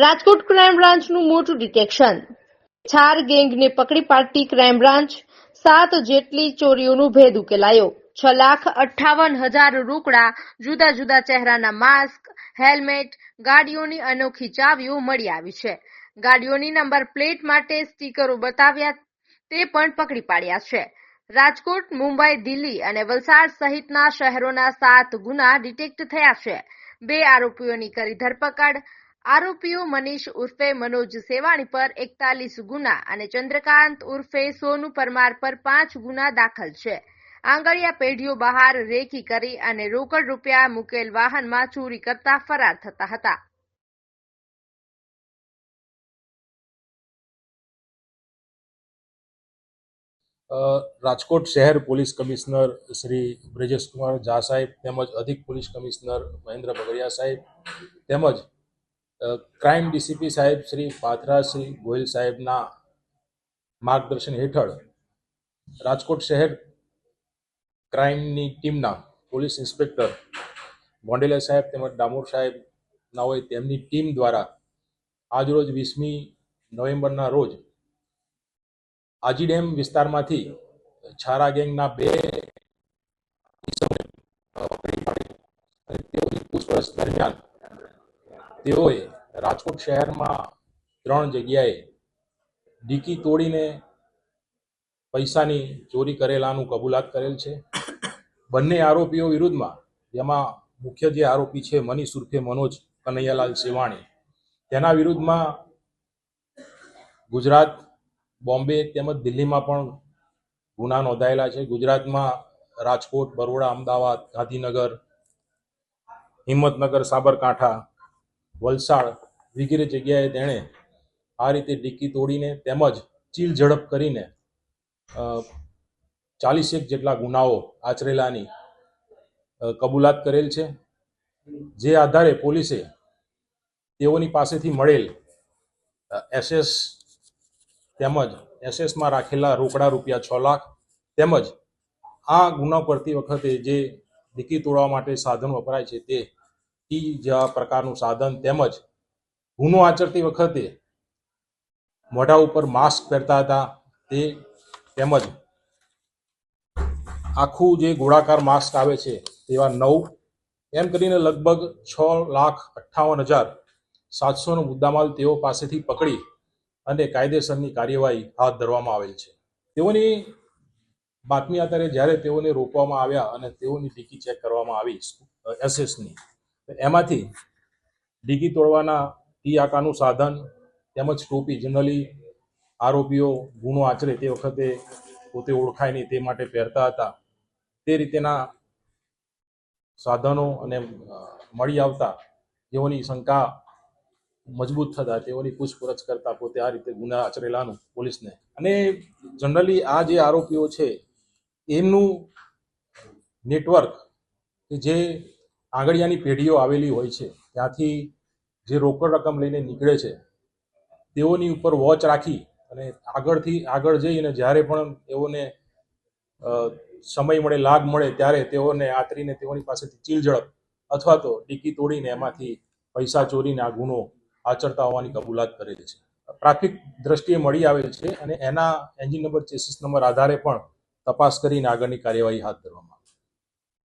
Rajkot crime બ્રાન્ચનું મોટું detection ચાર ગેંગને પકડી પાડતી ક્રાઇમ બ્રાન્ચ સાત જેટલી ચોરીઓનું ભેદ ઉકેલાયો. છ લાખ અઠાવન હજાર રોકડા, જુદા જુદા ચહેરાના માસ્ક, હેલ્મેટ, ગાડીઓની અનોખી ચાવીઓ મળી આવી છે. ગાડીઓની નંબર પ્લેટ માટે સ્ટીકરો બતાવ્યા તે પણ પકડી પાડ્યા છે. રાજકોટ, મુંબઈ, દિલ્હી અને વલસાડ સહિતના શહેરોના સાત ગુના ડિટેક્ટ થયા છે. બે આરોપીઓની કરી ધરપકડ આરોપીઓ મનીષ ઉર્ફે મનોજ સેવાણી પર એકતાલીસ ગુના અને ચંદ્રકાંત ઉર્ફે સોનુ પરમાર પર પાંચ ગુના દાખલ છે. આંગળીયા પેઢીઓ બહાર રેકી કરી અને રોકડ રૂપિયા મુકેલ વાહનમાં ચોરી કરતા ફરાર થતા હતા. રાજકોટ શહેર પોલીસ કમિશનર શ્રી બ્રજેશકુમાર ઝા સાહેબ તેમજ અધિક પોલીસ કમિશનર મહેન્દ્ર બગડિયા સાહેબ તેમજ ક્રાઇમ ડીસીપી સાહેબ શ્રી પાથરાશ્રી ગોયલ સાહેબના માર્ગદર્શન હેઠળ રાજકોટ શહેર ક્રાઇમની ટીમના પોલીસ ઇન્સ્પેક્ટર ગોંડેલા સાહેબ તેમજ ડામોર સાહેબના હોય તેમની ટીમ દ્વારા આજરોજ વીસમી નવેમ્બરના રોજ આજી ડેમ વિસ્તારમાંથી છારા ગેંગના બે પૂછપરછ દરમિયાન તેઓએ રાજકોટ શહેરમાં ત્રણ જગ્યાએ ડીકી તોડીને પૈસાની ચોરી કરેલાનું કબૂલાત કરેલ છે. બંને આરોપીઓ વિરુદ્ધમાં, જેમાં મુખ્ય જે આરોપી છે મનીષ ઉર્ફે મનોજ કનૈયાલાલ સેવાણી તેના વિરુદ્ધમાં ગુજરાત, બોમ્બે તેમજ દિલ્હીમાં પણ ગુના નોંધાયેલા છે. ગુજરાતમાં રાજકોટ, બરોડા, અમદાવાદ, ગાંધીનગર, હિંમતનગર, સાબરકાંઠા વલસાડ વગેરે જગ્યાએ તેણે આ રીતે ડિક્કી તોડીને તેમજ ચીલ ઝડપ કરીને ચાલીસેક જેટલા ગુનાઓ આચરેલાની કબૂલાત કરેલ છે. જે આધારે પોલીસે તેઓની પાસેથી મળેલ એસએસ તેમજ એસએસમાં રાખેલા રોકડા રૂપિયા છ લાખ તેમજ આ ગુનો કરતી વખતે જે ડીકી તોડવા માટે સાધન વપરાય છે તે ટી જેવા પ્રકારનું સાધન તેમજ ગુનો આચરતી વખતે મોઢા ઉપર માસ્ક પહેરતા હતા. તે તેમજ આખું જે ગોળાકાર માસ્ક આવે છે તેવા નવ, એમ કરીને લગભગ છ લાખ અઠ્ઠાવન હજાર સાતસોનો મુદ્દામાલ તેઓ પાસેથી પકડી અને કાયદેસરની કાર્યવાહી હાથ ધરવામાં આવેલ છે. તેઓની બાતમી આધારે જ્યારે તેઓને રોકવામાં આવ્યા અને તેઓની ડીકી ચેક કરવામાં આવી એસએસની એમાંથી ડીગી તોડવાના ટી આકારનું સાધન તેમજ ટોપી, જનરલી આરોપીઓ ગુનો આચરે તે વખતે પોતે ઓળખાય નહીં તે માટે પહેરતા હતા. તે રીતેના સાધનો અને મળી આવતા તેઓની શંકા મજબૂત થતા, તેઓની પૂછપરછ કરતા પોતે આ રીતે ગુના આચરેલાનું પોલીસને. અને જનરલી આ જે આરોપીઓ છે, એમનું નેટવર્ક કે જે આંગળિયાની પેઢીઓ આવેલી હોય છે. ત્યાંથી જે રોકડ રકમ લઈને નીકળે છે, તેઓની ઉપર વોચ રાખી અને આગળથી આગળ જઈ અને જ્યારે પણ તેઓને સમય મળે, લાભ મળે, ત્યારે તેઓને આતરીને તેઓની પાસેથી ચીલ ઝડપ અથવા તો ડીકી તોડીને એમાંથી પૈસા ચોરીને આ ગુનો આચરતા હોવાની કબૂલાત કરેલી છે. પ્રાથમિક દ્રષ્ટિએ મળી આવેલ છે અને એના એન્જિન નંબર ચેસિસ નંબર આધારે પણ તપાસ કરીને આગળની કાર્યવાહી હાથ ધરવામાં